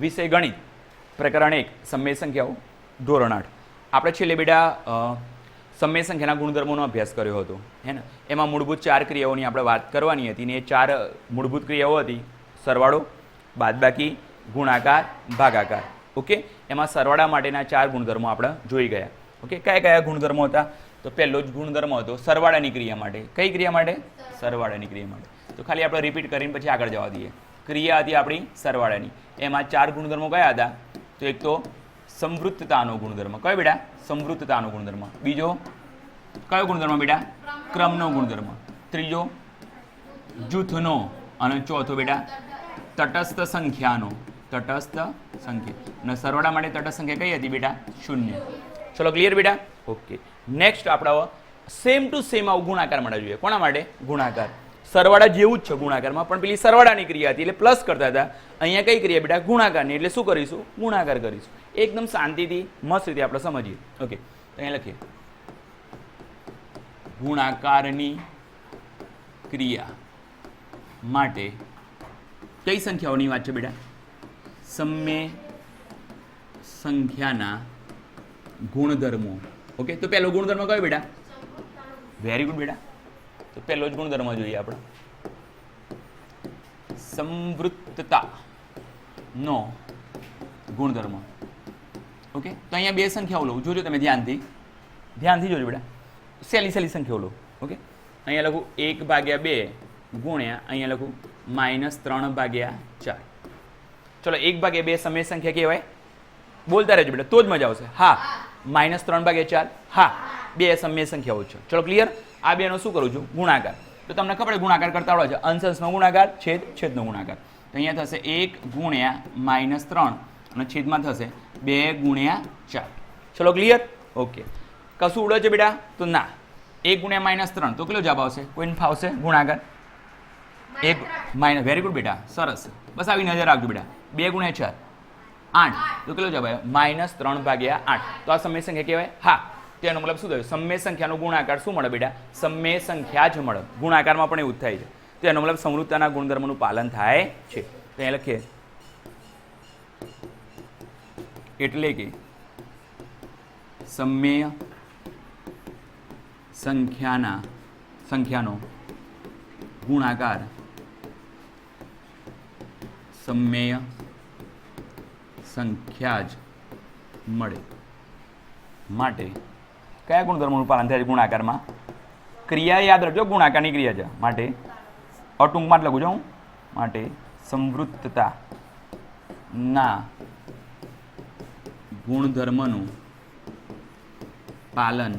વિષય ગણિત પ્રકરણ એક સમય સંખ્યાઓ ધોરણ આઠ. આપણે છેલ્લે બેટા સમય સંખ્યાના ગુણધર્મોનો અભ્યાસ કર્યો હતો હે ને? એમાં મૂળભૂત ચાર ક્રિયાઓની આપણે વાત કરવાની હતી ને એ ચાર મૂળભૂત ક્રિયાઓ હતી. સરવાળો બાદબાકી ગુણાકાર ભાગાકાર. ઓકે? એમાં સરવાળા માટેના ચાર ગુણધર્મો આપણે જોઈ ગયા. ઓકે? કયા કયા ગુણધર્મો હતા? તો પહેલો જ ગુણધર્મ હતો સરવાળાની ક્રિયા માટે. કઈ ક્રિયા માટે? સરવાળાની ક્રિયા માટે. તો ખાલી આપણે રિપીટ કરીને પછી આગળ જવા દઈએ. ક્રિયા હતી આપણી સરવાળાની. એમાં ચાર ગુણધર્મો કયા હતા? તો એક તો સમૃદ્ધતાનો ગુણધર્મ. કયો બેટા? સમૃદ્ધતાનો ગુણધર્મ. બીજો? કયો ગુણધર્મ બેટા? ક્રમનો ગુણધર્મ. ત્રીજો? જૂથનો. અને ચોથો બેટા? તટસ્થ સંખ્યાનો. તટસ્થ સંખ્યા. અને સરવાળા માટે તટસ્થ સંખ્યા કઈ હતી બેટા? શૂન્ય. ચલો ક્લિયર બેટા? ઓકે નેક્સ્ટ આપણા સેમ ટુ સેમ આવું ગુણાકાર માટે જોઈએ. કોના માટે? ગુણાકાર. સરવાળા જેવું જ છે ગુણાકારમાં. પણ પેલી સરવાળાની ક્રિયા હતી એટલે પ્લસ કરતા હતા. અહીંયા કઈ ક્રિયા બેટા? ગુણાકારની. એટલે શું કરીશું? ગુણાકાર કરીશું. એકદમ શાંતિથી મસ્ત રીતે આપણે સમજીએ. ઓકે તો અહીંયા લખીએ. ગુણાકારની ક્રિયા માટે કઈ સંખ્યાઓની વાત છે બેટા? સમય સંખ્યાના ગુણધર્મો. ઓકે તો પહેલો ગુણધર્મ કયો બેટા? વેરી ગુડ બેટા. તો પહેલો જ ગુણધર્મ જોઈએ આપણે. સંવૃત્તતા નો ગુણધર્મ. ઓકે? તો અહીંયા બે સંખ્યાઓ લઉં. જોજો તમે ધ્યાનથી. ધ્યાનથી જોજો બેટા. સહેલી સહેલી સંખ્યાઓ લો ઓકે? અહીંયા લખું એક ભાગ્યા બે ગુણ્યા, અહીંયા લખું માઇનસ ત્રણ ભાગ્યા ચાર. ચલો, એક ભાગ્યા બે સમય સંખ્યા કહેવાય. બોલતા રહેજો બેટા, તો જ મજા આવશે. હા. માઇનસ ત્રણ ભાગ્યા ચાર. હા. બે સમય સંખ્યાઓ છે. ચલો ક્લિયર આ બેનો શું કરું છું? ગુણાકાર. તો તમને ખબર ગુણાકાર કરતા આવડે છે. અંશંશનો ગુણાકાર, છેદ, છેદનો ગુણાકાર. તો અહીંયા થશે એક ગુણ્યા માઇનસ ત્રણ અને છેદમાં થશે બે ગુણ્યા ચાર. ચલો ક્લિયર ઓકે. કશું ઉડે છે બેટા? તો ના. એક ગુણ્યા માઇનસ ત્રણ. તો કેટલો જવાબ આવશે? કોઈને ફાવશે? ગુણાકાર? એક માઇનસ. વેરી ગુડ બેટા. સરસ. બસ આવી નજર રાખજો બેટા. બે ગુણ્યા ચાર. આઠ. તો કેટલો જવાબ આવ્યો? માઇનસ ત્રણ ભાગ્યા આઠ. તો આ સમય સંખ્યા કહેવાય? હા. તેનો મતલબ શું થયું? સમય સંખ્યાનો ગુણાકાર શું મળે બેટા? સમય સંખ્યા જ મળે. ગુણાકારમાં પણ એવું જ થાય છે. તો મતલબ સમૃદ્ધતાના ગુણધર્મનું પાલન થાય છે. તો અહીંયા લખીએ. એટલે કે સમય સંખ્યાના સંખ્યાનો ગુણાકાર સમય સંખ્યા જ મળે. માટે કયા ગુણધર્મનું પાલન થાય છે ગુણાકારમાં? ક્રિયા યાદ રાખજો, ગુણાકારની ક્રિયા છે. માટે અટૂંકમાં જ લખું છું. હું માટે સમૃદ્ધતા ના. ગુણધર્મનું પાલન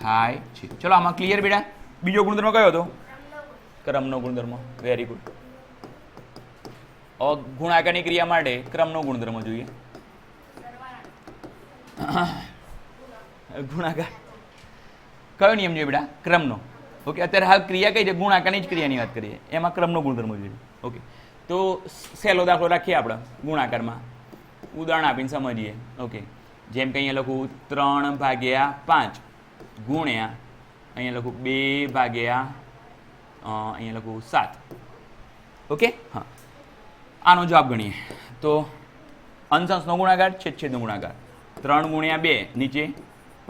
થાય છે. ચલો, આમાં ક્લિયર બેટા? બીજો ગુણધર્મ કયો હતો? ક્રમનો ગુણધર્મ. વેરી ગુડ ગુણાકારની ક્રિયા માટે ક્રમનો ગુણધર્મ જોઈએ. ગુણાકાર. કયો નિયમ જોઈએ બેટા? ક્રમનો. ઓકે અત્યારે હાલ ક્રિયા કઈ છે? ગુણાકારની જ ક્રિયાની વાત કરીએ. એમાં ક્રમનો ગુણધર્મ જોઈએ. ઓકે તો સહેલો દાખલો રાખીએ આપણે ગુણાકારમાં. ઉદાહરણ આપીને સમજીએ. ઓકે જેમ કે અહીંયા લખું, ત્રણ ભાગ્યા પાંચ ગુણ્યા, અહીંયા લખું, બે ભાગ્યા અહીંયા લખું, સાત. ઓકે હા. આનો જવાબ ગણીએ. તો અંશંશનો ગુણાકાર, છેદ છેદનો ગુણાકાર. ત્રણ ગુણ્યા બે, નીચે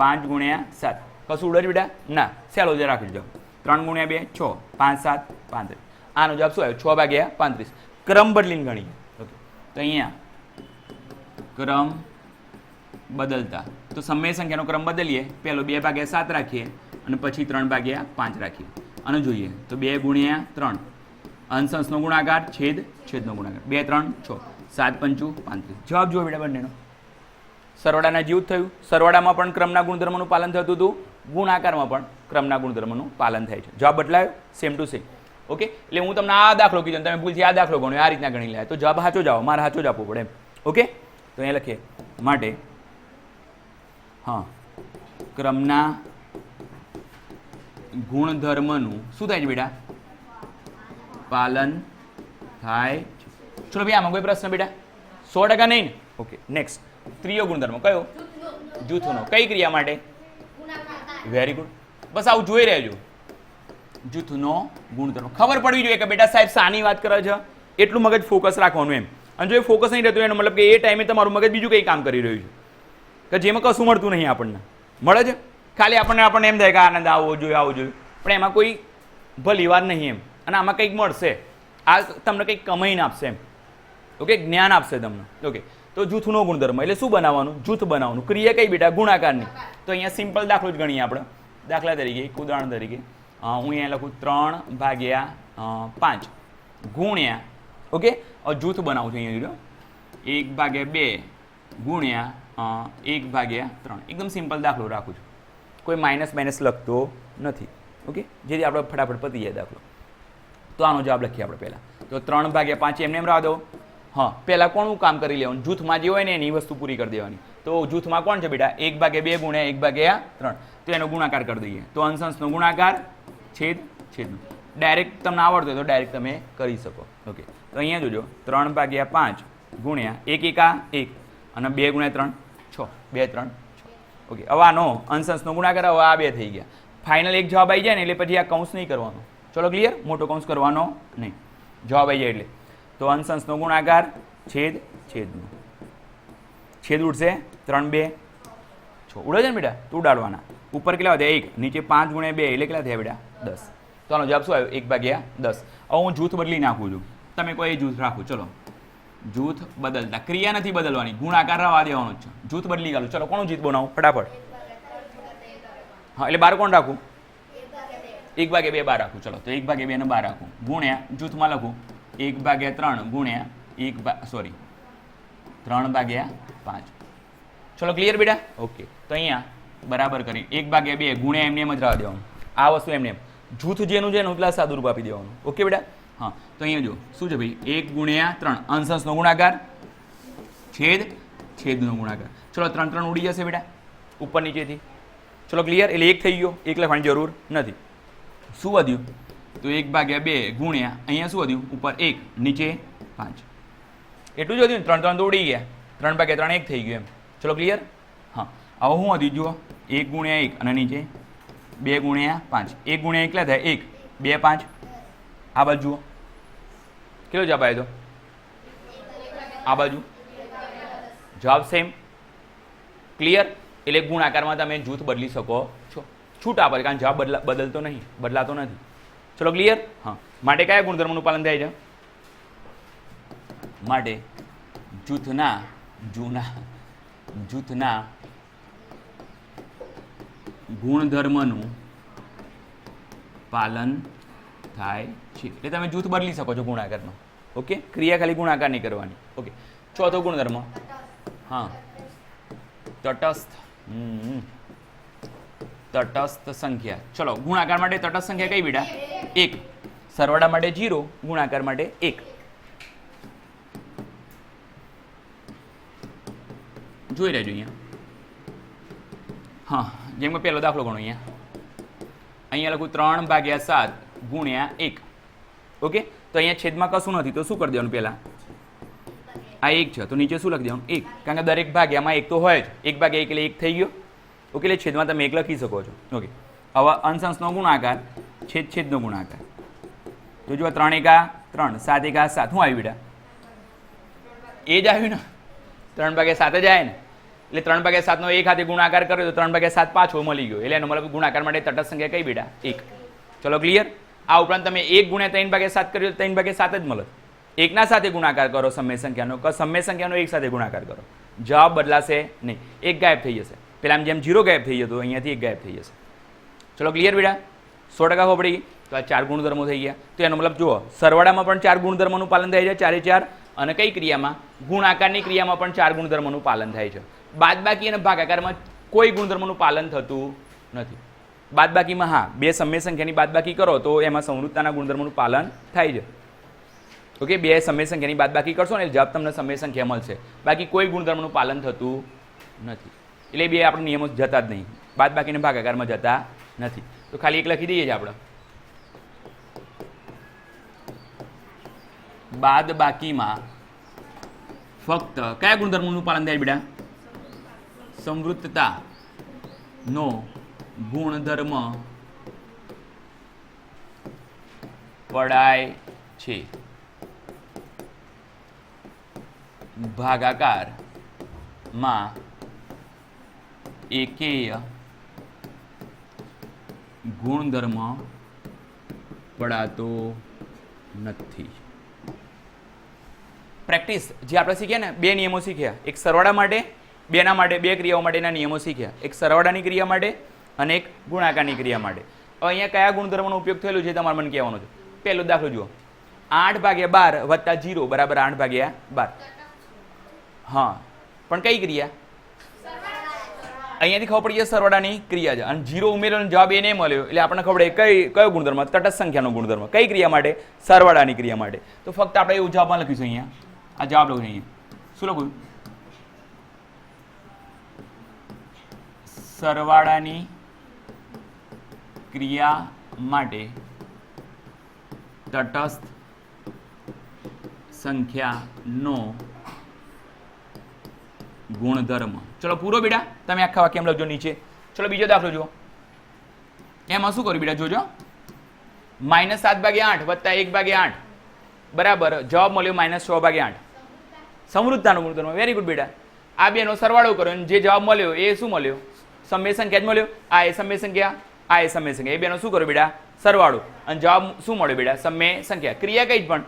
પાંચ ગુણ્યા સાત. કશું ઉડે બેટા? ના. સેલો જે રાખી જાઓ ત્રણ ગુણ્યા બે, છ. પાંચ, સાત, પાંત્રીસ. આનો જવાબ શું આવ્યો? છ ભાગ્યા પાંત્રીસ. ક્રમ બદલીને ગણીએ ઓકે તો અહીંયા ક્રમ બદલતા. તો સમય સંખ્યાનો ક્રમ બદલીએ. પહેલો બે ભાગ્યા સાત રાખીએ અને પછી ત્રણ ભાગ્યા પાંચ રાખીએ. અને જોઈએ. તો બે ગુણ્યા ત્રણ. અંશંશનો ગુણાકાર, છેદ, છેદનો ગુણાકાર. બે, ત્રણ, છ. સાત, પંચુ, પાંત્રીસ. જવાબ જુઓ બેટા બંનેનો. સરવાળાના જીવ થયું. સરવાળામાં પણ ક્રમના ગુણધર્મનું પાલન થતું હતું. ગુણાકારમાં પણ ક્રમના ગુણધર્મનું પાલન થાય છે. જવાબ બદલાયો. સેમ ટુ સેમ ઓકે એટલે હું તમને આ દાખલો કીધો તમે ભૂલથી આ દાખલો ગણ્યો આ રીતના ગણી લે તો જવાબ સાચો જ આવો મારે સાચો જ આપવો પડે ઓકે તો અહીંયા લખીએ. માટે હા. ક્રમના ગુણધર્મનું શું થાય છે બેટા? પાલન થાય ચલો ભાઈ, આમાં કોઈ પ્રશ્ન બેટા? સો ટકા નહીં ઓકે નેક્સ્ટ ત્રીજો ગુણધર્મ. કયો? જૂથનો. કઈ ક્રિયા માટે? વેરી ગુડ બસ આવું જોઈ રહેજો. જૂથનો ગુણધર્મ. ખબર પડવી જોઈએ કે બેટા સાહેબ સાની વાત કરે છે? એટલું મગજ ફોકસ રાખવાનું એમ. અને જો એ ફોકસ નહીં રહેતું એનો મતલબ કે એ ટાઈમે તમારું મગજ બીજું કંઈ કામ કરી રહ્યું છે. કે જેમાં કશું મળતું નહીં આપણને. મળે છે? ખાલી આપણને આપણને એમ થાય કે આનંદ આવવો જોઈએ આવવો જોઈએ. પણ એમાં કોઈ ભલી વાર નહીં એમ. અને આમાં કંઈક મળશે. આ તમને કંઈક કમાઈને આપશે એમ. ઓકે જ્ઞાન આપશે તમને. ઓકે તો જૂથનો ગુણધર્મ એટલે શું બનાવવાનું? જૂથ બનાવવાનું. ક્રિયા કઈ બેટા? ગુણાકારની. તો અહીંયા સિમ્પલ દાખલો જ ગણીએ આપણે. દાખલા તરીકે, એક ઉદાહરણ તરીકે. હું અહીંયા લખું ત્રણ ભાગ્યા પાંચ. ગુણ્યા, ઓકે? જૂથ બનાવું છું અહીંયા જોડો એક ભાગ્યા બે ગુણ્યા એક ભાગ્યા ત્રણ. એકદમ સિમ્પલ દાખલો રાખું છું. કોઈ માઇનસ માઇનસ લખતો નથી. ઓકે? જેથી આપણે ફટાફટ પતી જાય દાખલો. તો આનો જવાબ લખીએ આપણે પહેલાં. તો ત્રણ ભાગ્યા પાંચ, એમને એમ રાહ દો. હા, પહેલાં કોણનું કામ કરી લેવાનું? જૂથમાં જે હોય ને એની વસ્તુ પૂરી કરી દેવાની. તો જૂથમાં કોણ છે બેટા? એક ભાગે બે ગુણ્યા એક ભાગ્યા ત્રણ. તો એનો ગુણાકાર કરી દઈએ. તો અંશંશનો ગુણાકાર, છેદ, છેદનો. ડાયરેક્ટ તમને આવડતો હોય તો ડાયરેક્ટ તમે કરી શકો. ઓકે તો અહીંયા જોજો. ત્રણ ભાગ્યા પાંચ ગુણ્યા એક, એકા એક. અને બે ગુણ્યા ત્રણ, છ. બે, ત્રણ, છ. ઓકે હવે આનો અંશંશનો ગુણાકાર હવે આ બે થઈ ગયા. ફાઇનલ એક જવાબ આવી જાય ને એટલે પછી આ કૌંસ નહીં કરવાનો. ચલો ક્લિયર મોટો કૌંસ કરવાનો નહીં. જવાબ આવી જાય એટલે. તો અંશંશનો ગુણાકાર છેદ, છેદનો. છેદ ઉડશે ત્રણ, બે, છ. ઉડે છે ને બેટા? તું ઉડાડવાના. ઉપર કેટલા વધ્યા એક. નીચે પાંચ ગુણ્યા બે એટલે કેટલા થયા બેટા? દસ. તો આનો જવાબ શું આવ્યો? એક ભાગ્યા દસ. હવે હું જૂથ બદલી નાખું છું. તમે કોઈ જૂથ રાખો. ચલો. જૂથ બદલતા. ક્રિયા નથી બદલવાની. ગુણાકાર રવા દેવાનો છે. જૂથ બદલી ગાલું. ચલો, કોનું જૂથ બનાવું? ફટાફટ. હા, એટલે બાર કોણ રાખું? એક ભાગે બે. બાર રાખું. ચલો, તો એક ભાગે બે ને બાર રાખું. ગુણ્યા જૂથમાં લખું. એક ભાગ્યા ત્રણ ગુણ્યા એક સોરી ત્રણ ભાગ્યા પાંચ. ચલો ક્લિયર બેટા? ઓકે તો અહીંયા બરાબર કરી. એક ભાગ્યા બે ગુણ્યા એમને એમ જ રહેવા દેવાનું. આ વસ્તુ એમને એમ. જૂથ જેનું છે એનું એટલા સાદું રૂપ આપી દેવાનું. ઓકે બેટા? હા. તો અહીંયા જો શું છે ભાઈ? એક ગુણ્યા ત્રણ. અંશંશનો ગુણાકાર. છેદ, છેદનો ગુણાકાર. ચલો ત્રણ ત્રણ ઉડી જશે બેટા. ઉપર નીચેથી. ચલો ક્લિયર એટલે એક થઈ ગયો. એક લખવાની જરૂર નથી. શું વધ્યું? તો એક ભાગ્યા બે ગુણ્યા અહીંયા શું વધ્યું? ઉપર એક, નીચે પાંચ. એટલું જ વધ્યું ત્રણ ત્રણ ઉડી ગયા. ત્રણ ભાગ્યા ત્રણ એક થઈ ગયું એમ. ચલો ક્લિયર હા. હવે શું વધ્યું જુઓ? એક ગુણ્યા એક અને નીચે બે ગુણ્યા પાંચ. એક ગુણ્યા એકલા થાય? એક. બે, પાંચ. આ બાજુ જુઓ. કેટલો જવાબ આવ્યો આ બાજુ. જવાબ સેમ ક્લિયર એટલે ગુણાકારમાં તમે જૂથ બદલી શકો છો. છૂટ આપે કારણ જવાબ બદલા બદલતો નહીં, બદલાતો નથી. ચલો ક્લિયર હા. માટે કયા ગુણધર્મનું પાલન થાય છે? માટે જૂથના, જૂના, જૂથના ગુણધર્મનું પાલન થાય છે. એટલે તમે જૂથ બદલી શકો છો ગુણાકારનો. ઓકે? ક્રિયા ખાલી ગુણાકાર નહીં કરવાની. ઓકે. ચોથો ગુણધર્મ. હા. તટસ્થ. તટસ્થ સંખ્યા. ચલો, ગુણાકાર માટે તટસ્થ સંખ્યા કઈ બેટા એક. સરવાળા માટે જીરો, ગુણાકાર માટે એક. જોઈ રહેજો અહીંયા. હા, જેમ કે પહેલો દાખલો ગણો અહીંયા. અહીંયા લખું ત્રણ ભાગ્યા સાત ગુણ્યા એક. ઓકે? તો અહીંયા છેદમાં કશું નથી, તો શું કરી દેવાનું પહેલાં? આ એક છે, તો નીચે શું લખી દેવાનું? એક. કારણ કે દરેક ભાગ્યામાં એક તો હોય જ. એક ભાગ્યા એક એટલે એક થઈ ગયો. ઓકે, એટલે છેદમાં તમે એક લખી શકો છો. ઓકે. હવે અંશંશનો ગુણાકાર. છેદ છેદનો ગુણાકાર. તો જો ત્રણ એકા ત્રણ, સાત એકા સાત શું આવ્યું બેટા એ જ આવ્યું ને? ત્રણ ભાગે સાત જ આવે ને? એટલે ત્રણ ભાગે સાતનો એક હાથે ગુણાકાર કર્યો તો ત્રણ ભાગે સાત પાછો મળી ગયો. એટલે એનો મતલબ ગુણાકાર માટે તટસ્થ સંખ્યા કઈ બેટા? એક. ચલો ક્લિયર આ ઉપરાંત તમે એક ગુણ્યા ત્રણ ભાગે સાત કર્યો ત્રણ ભાગે સાત જ મળે. એકના સાથે ગુણાકાર કરો સમય સંખ્યાનો સમય સંખ્યાનો એક સાથે ગુણાકાર કરો. જવાબ બદલાશે નહીં. એક ગાયબ થઈ જશે. આમ જેમ જીરો ગાયબ થઈ જતો અહીંયાથી એક ગાયબ થઈ જશે. ચલો ક્લિયર બેટા? સો ટકા ખોપડી, તો આ ચાર ગુણધર્મો થઈ ગયા. તો એનો મતલબ જુઓ, સરવાળામાં પણ ચાર ગુણધર્મોનું પાલન થાય છે, ચારે ચાર, અને કઈ ક્રિયામાં? ગુણાકારની ક્રિયામાં પણ ચાર ગુણધર્મોનું પાલન થાય છે. બાદબાકી અને ભાગાકારમાં કોઈ ગુણધર્મોનું પાલન થતું નથી. બાદબાકીમાં હા, બે સમય સંખ્યાની બાદબાકી કરો તો એમાં સંવૃત્તાના ગુણધર્મોનું પાલન થાય છે. ઓકે, બે સમય સંખ્યાની બાદબાકી કરશો ને જવાબ તમને સમય સંખ્યા મળશે. બાકી કોઈ ગુણધર્મનું પાલન થતું નથી. એટલે બે આપણે નિયમો જતા જ નહીં. બાદબાકીને ભાગાકારમાં જતા નથી. તો ખાલી એક લખી દઈએ છીએ આપણે. બાદ બાકીમાં ફક્ત કયા ગુણધર્મનું પાલન થાય બેટા? સમૃદ્ધતા નો ગુણધર્મ પડાય છે. ભાગાકારમાં એકેય ગુણધર્મ પડાતો નથી. પ્રેક્ટિસ જે આપણે શીખ્યા ને, બે નિયમો શીખ્યા. એક સરવાળા માટે, બેના માટે, બે ક્રિયાઓ માટેના નિયમો શીખ્યા. એક સરવાળાની ક્રિયા માટે અને એક ગુણાકારની ક્રિયા માટે. હવે અહીંયા કયા ગુણધર્મનો ઉપયોગ થયેલો છે તમારે મને કહેવાનું છે. પહેલો દાખલો જુઓ. આઠ ભાગ્યા બાર વત્તા જીરો બરાબર આઠ ભાગ્યા બાર. હા, પણ કઈ ક્રિયા? અહીંયાથી ખબર પડી જાય સરવાળાની ક્રિયા છે. અને જીરો ઉમેરેલો જવાબ એ નહીં મળ્યો. એટલે આપણને ખબર પડે કઈ, કયો ગુણધર્મ? તટસ્થ સંખ્યાનો ગુણધર્મ. કઈ ક્રિયા માટે? સરવાળાની ક્રિયા માટે. તો ફક્ત આપણે એવું જવાબમાં લખીશું અહીંયા. આ જવાબ લખું અહીંયા. શું લખું? સરવાળાની ક્રિયા માટે તટસ્થ સંખ્યાનો ગુણધર્મ. ચલો, પૂરો બેટા. તમે આખા વાક્ય એમ લખજો નીચે. ચલો, બીજો દાખલો જુઓ. એમાં શું કર્યું બેટા? જોજો. માઇનસ સાત ભાગ્યા આઠ વત્તા એક ભાગ્યા આઠ. બરાબર. જવાબ મળ્યો માઇનસ છ ભાગ્યા આઠ. સમૃદ્ધાનો ગુણધર્મ. વેરી ગુડ બેટા. આ બેનો સરવાળો કર્યો અને જે જવાબ મળ્યો એ શું મળ્યો? સમય સંખ્યા જ મળ્યો? આ એ સમય સંખ્યા આ એ સમય સંખ્યા એ બેનો શું કર્યો બેટા? સરવાળો. અને જવાબ શું મળ્યો બેટા? સમય સંખ્યા ક્રિયા કઈ જ પણ.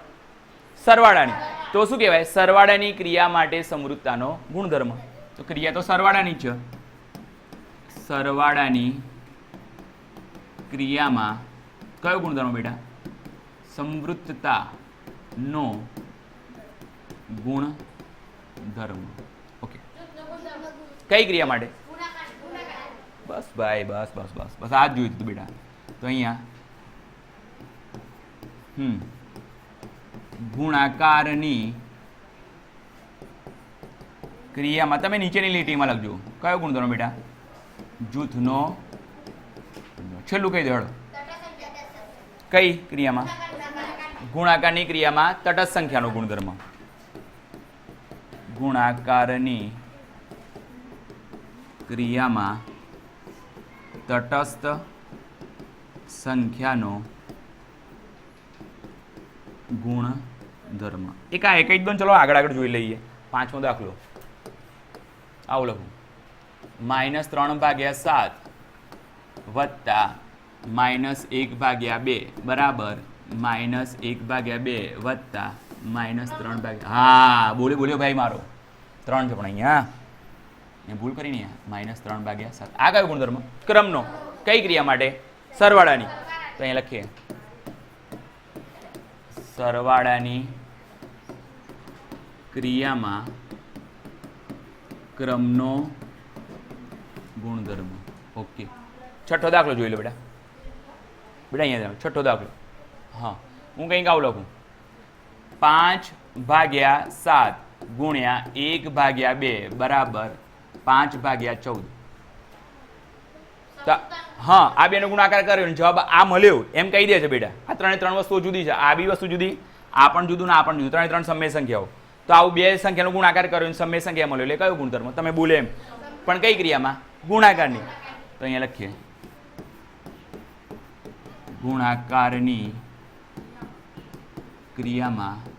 સરવાળાની. તો શું કહેવાય? સરવાળાની ક્રિયા માટે સમૃદ્ધતાનો ગુણધર્મ. તો ક્રિયા તો સરવાળાની છે. સરવાળાની ક્રિયામાં કયો ગુણધર્મ બેટા? સમૃદ્ધતાનો ગુણધર્મ. ઓકે. કઈ ક્રિયા માટે? બસ ભાઈ, બસ બસ બસ બસ. આ જ જોયું હતું બેટા. તો અહીંયા. હમ. ગુણાકારની ક્રિયામાં તમે નીચેની લીટીમાં લખજો. કયો ગુણધર્મ બેટા? જૂથનો છેલ્લું કહી દો હેડો કઈ ક્રિયામાં? ગુણાકારની ક્રિયામાં તટસ્થ સંખ્યાનો ગુણધર્મ. ગુણાકારની ક્રિયામાં તટસ્થ સંખ્યાનો ગુણધર્મ એક આ એક જ દો ચલો આગળ આગળ જોઈ લઈએ. પાંચમો દાખલો. આવું લખું. માઇનસ ત્રણ ભાગ્યા સાત વત્તા માઇનસ એક ભાગ્યા બે. બરાબર. માઇનસ એક ભાગ્યા બે વત્તા માઇનસ ત્રણ ભાગ્યા. હા, બોલ્યો બોલ્યો ભાઈ મારો. ત્રણ છે પણ અહીંયા. મેં ભૂલ કરી નહીં માઇનસ ત્રણ ભાગ્યા સાત. આ કયો ગુણધર્મ. ક્રમનો. કઈ ક્રિયા માટે? સરવાળાની. તો અહીંયા લખીએ. સરવાળાની ક્રિયામાં ક્રમનો ગુણધર્મ. ઓકે છઠ્ઠો દાખલો જોઈ લો બેટા. બેટા અહીંયા છઠ્ઠો દાખલો. હા. હું કંઈક આવું લખું. પાંચ ભાગ્યા સાત ગુણ્યા એક ભાગ્યા બે. બરાબર. પાંચ ભાગ્યા ચૌદ. હા, આ બેનો ગુણાકાર કર્યો ને જવાબ આ મળ્યો. એમ કહી દે છે બેટા. આ ત્રણે ત્રણ વસ્તુઓ જુદી છે. આ બી વસ્તુ જુદી, આ પણ જુદું ને આ પણ જુદું. ત્રણે ત્રણ સમય સંખ્યાઓ. તો આવું બે સંખ્યાનો ગુણાકાર કર્યો ને સમય સંખ્યા મળ્યો. એટલે કયો ગુણધર્મ? તમે બોલે એમ. પણ કઈ ક્રિયામાં? ગુણાકારની. તો અહીંયા લખીએ. ગુણાકારની ક્રિયામાં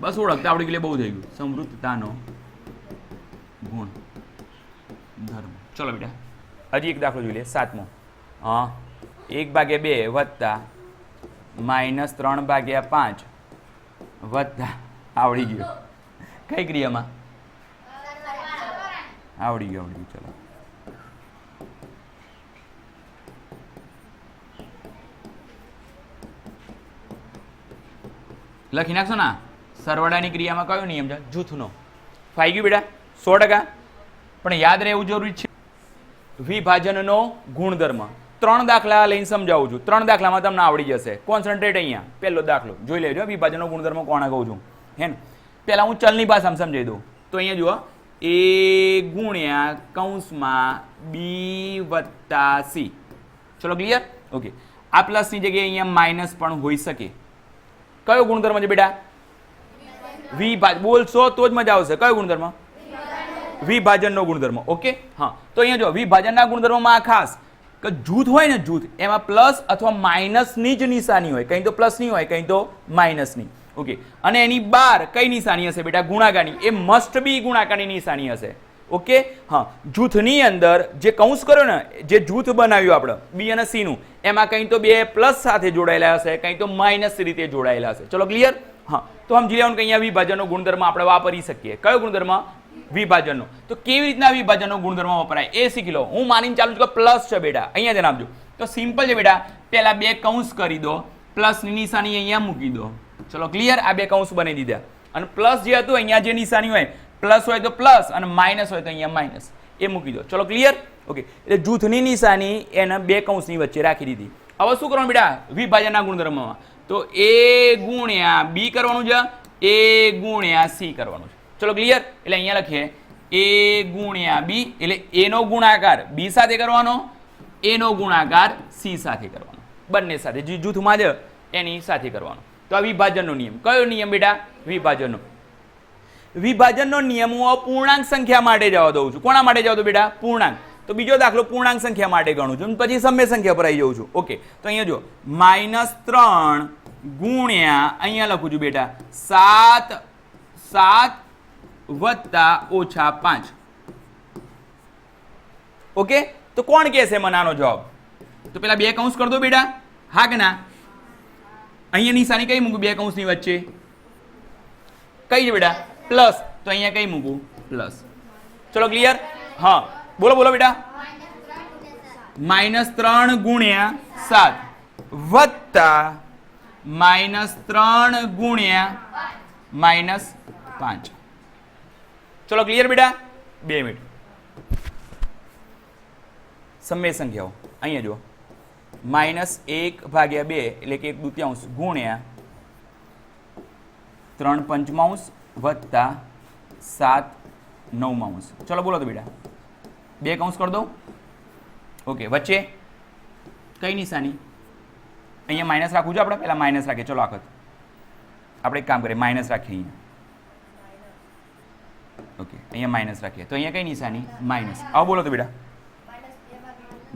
બસ ઓળખતા આવડી ગયેલી, બહુ થઈ ગયું. સમૃદ્ધતાનો ગુણ ધર્મ ચલો બેટા. હજી એક દાખલો જોઈ લે, સાતમો. હા. એક ભાગ્યા બે વત્તા માઇનસ ત્રણ ભાગ્યા પાંચ વત્તા. આવડી ગયો. કઈ ક્રિયામાં? આવડી ગયું આવડી ગયું. ચલો. લખી નાખશો ના સરવાળાની ક્રિયામાં કયો નિયમ છે? જૂથનો. ફાઈ ગયું બેટા? સો ટકા. પણ યાદ રહેવું જરૂરી છે. વિભાજનનો ગુણધર્મ. ત્રણ દાખલા લઈને સમજાવું છું. ત્રણ દાખલામાં તમને આવડી જશે. કોન્સન્ટ્રેટ અહીંયા. પહેલો દાખલો. જોઈ લેજો વિભાજનનો ગુણધર્મ કોણે કહું છું? હે ને? પહેલાં હું ચલની ભાષામાં સમજાવી દઉં. તો અહીંયા જુઓ, એ ગુણ્યા કૌંસમાં બી વત્તા સી. ચલો ક્લિયર ઓકે આ પ્લસની જગ્યાએ અહીંયા માઇનસ પણ હોઈ શકે. કયો ગુણધર્મ છે બેટા? વિભાજ. બોલશો તો જ મજા આવશે. કયો ગુણધર્મ? વિભાજનનો ગુણધર્મ, ઓકે? હા. તો અહીંયા જો, વિભાજનના ગુણધર્મમાં ખાસ કે જૂથ હોય ને જૂથ, એમાં પ્લસ અથવા માઇનસની જ નિશાની હોય. કંઈ તો પ્લસની હોય, કંઈ તો માઇનસની. ઓકે. અને એની બાર કઈ નિશાની હશે બેટા? ગુણાકારની. એ મસ્ટ બી ગુણાકારની નિશાની હશે. ઓકે? હા. જૂથની અંદર જે કૌંસ કર્યો ને, જે જૂથ બનાવ્યું આપણે બી અને સીનું એમાં કંઈ તો બે પ્લસ સાથે જોડાયેલા હશે, કંઈ તો માઇનસ રીતે જોડાયેલા હશે. ચલો, ક્લિયર? હા. તો સમજી લેવાનું કે અહીંયા વિભાજનનો ગુણધર્મ આપણે વાપરી શકીએ. કયો ગુણધર્મ? વિભાજનનો. તો કેવી રીતના વિભાજનનો ગુણધર્મ વપરાય? એ શીખી લો. હું માનીને ચાલુ છું કે પ્લસ છે બેટા. અહીંયા ધ્યાન આપજો. તો સિમ્પલ છે બેટા. પહેલા બે કૌંસ કરી દો. પ્લસની નિશાની અહીંયા મૂકી દો. ચલો, ક્લિયર? આ બે કૌંસ બની દીધા. અને પ્લસ જે હતું, અહીંયા જે નિશાની હોય, પ્લસ હોય તો પ્લસ અને માઇનસ હોય તો અહીંયા માઇનસ. એ મૂકી દો. ચલો, ક્લિયર? ઓકે. એટલે જૂથની નિશાની એને બે કૌંસની વચ્ચે રાખી દીધી. હવે શું કરવાનું બેટા? વિભાજનના ગુણધર્મમાં. તો એ ગુણ્યા બી કરવાનું છે, એ ગુણ્યા સી કરવાનું છે. ચલો ક્લિયર એટલે અહીંયા લખીએ. એ ગુણ્યા બી એટલે એનો ગુણાકાર બી સાથે કરવાનો એનો ગુણાકાર સી સાથે કરવાનો. બંને સાથે. જે જૂથમાં છે એની સાથે કરવાનો. તો આ વિભાજનનો નિયમ. કયો નિયમ બેટા? વિભાજનનો. વિભાજનનો નિયમ હું અપૂર્ણાંક સંખ્યા માટે જવા દઉં છું. કોના માટે જવા દઉં બેટા? પૂર્ણાંક. તો બીજો દાખલો પૂર્ણાંક સંખ્યા માટે ગણું છું. પછી સમય સંખ્યા પર આવી જાઉં છું. ઓકે તો અહીંયા જો માઇનસ ત્રણ ગુણ્યા, અહીંયા લખું છું બેટા, સાત સાત વત્તા ઓછા પાંચ. ઓકે? તો કોણ કહેશે મને આનો જવાબ? તો પેલા બે કૌંસ કરી દો બેટા. હા કે ના? અહીંયા નિશાની કઈ મૂકું? બે કૌંસની વચ્ચે. કઈ છે બેટા? પ્લસ. તો અહીંયા કઈ મૂકું? પ્લસ. ચલો ક્લિયર? હા. બોલો બોલો બેટા. માઇનસ ત્રણ ગુણ્યા સાત. વત્તા માઇનસ ત્રણ ગુણ્યા માઇનસ પાંચ. ચલો ક્લિયર બેટા? બે મિનિટ. સમય સંખ્યાઓ. અહીંયા જુઓ. માઇનસ એક ભાગ્યા બે એટલે કે એક દુત્યાંશ ગુણ્યા ત્રણ પંચમાંશ વત્તા સાત નવમાંશ. ચલો, બોલો તો બેટા. બે કૌંસ કરી દઉં. ઓકે, વચ્ચે કઈ નિશાની? અહીંયા માઇનસ રાખવું છે આપણે? પહેલાં માઇનસ રાખીએ. ચલો આખત આપણે એક કામ કરીએ. માઇનસ રાખીએ અહીંયા. ઓકે અહીંયા માઇનસ રાખીએ. તો અહીંયા કઈ નિશાની? માઇનસ આવો બોલો તો બેટા.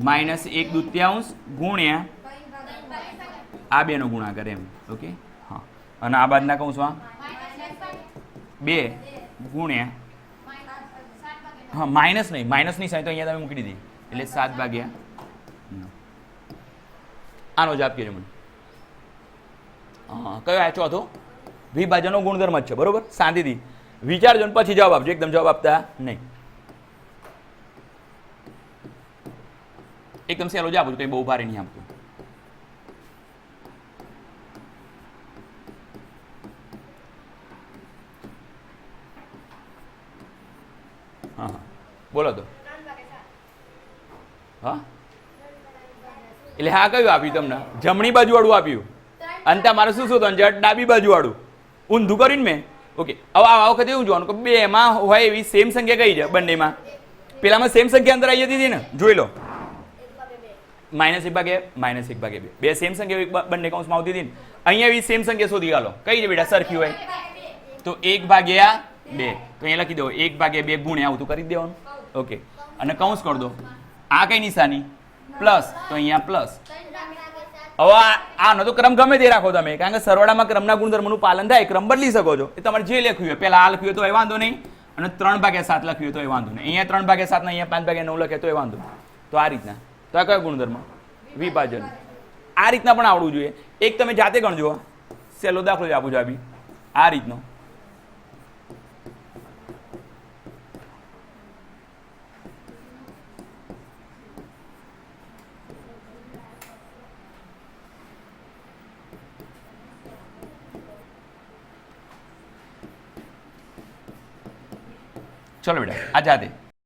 માઇનસ એક દુત્યાંશ ગુણ્યા આ બેનો ગુણાકાર એમ. ઓકે હા. અને આ બાદના કહું છું આ બે ગુણ્યા હા માઇનસ નહીં. માઇનસની સાઈન તો અહીંયા તમે મૂકી દીધી. એટલે સાત ભાગ્યા આનો જવાબ કહેજો મને કયો આ ચોથો? વિભાજનનો ગુણધર્મ જ છે, બરોબર? શાંતિથી. વિચારજો ને પછી જવાબ આપજો. એકદમ જવાબ આપતા નહીં. એકદમ સહેલો જ આપું કંઈ બહુ ભારે નહીં આપતું હા હા. બોલો તો. હા? એટલે હા કયું આપ્યું તમને? જમણી બાજુ વાળું આપ્યું અને તમારે શું શું જટ ડાબી બાજુ વાળું ઊંધું કરીને મેં. ઓકે હવે આ વખતે એવું જોવાનું કે બેમાં હોય એવી સેમ સંખ્યા કઈ છે બંનેમાં? પેલામાં સેમ સંખ્યા અંદર આવી જતી હતી ને? જોઈ લો. માઇનસ એક ભાગે માઇનસ એક ભાગે બે. બે સેમ સંખ્યા બંને કૌંસમાં આવતી હતી ને? અહીંયા એવી સેમ સંખ્યા શોધી કાઢો. કઈ છે બેટા? સરખી હોય. તો એક ભાગ્યા બે. તો અહીંયા લખી દો, એક ભાગ્યા બે ગુણ્યા આવું તો કરી દેવાનું. ઓકે અને કૌંસ કરી દો. આ કઈ નિશાની? પ્લસ તો અહીંયા પ્લસ હવે આ આનો તો ક્રમ ગમે તે રાખો તમે. કારણ કે સરવાળામાં ક્રમના ગુણધર્મનું પાલન થાય, ક્રમ બદલી શકો છો. એ તમારે જે લખ્યું હોય. પહેલાં આ લખ્યું તો એ વાંધો નહીં. અને ત્રણ ભાગ્યા સાત લખ્યું તો એ વાંધો નહીં. અહીંયા ત્રણ ભાગ્યા સાત અહીંયા પાંચ ભાગ્યા નવ લખે તો એ વાંધો તો આ રીતના. તો આ કયો ગુણધર્મ? વિભાજન. આ રીતના પણ આવડવું જોઈએ. એક તમે જાતે ગણજો સહેલો દાખલો જ આપું છું આપી આ રીતનો. ચલો બેટા આ જાતે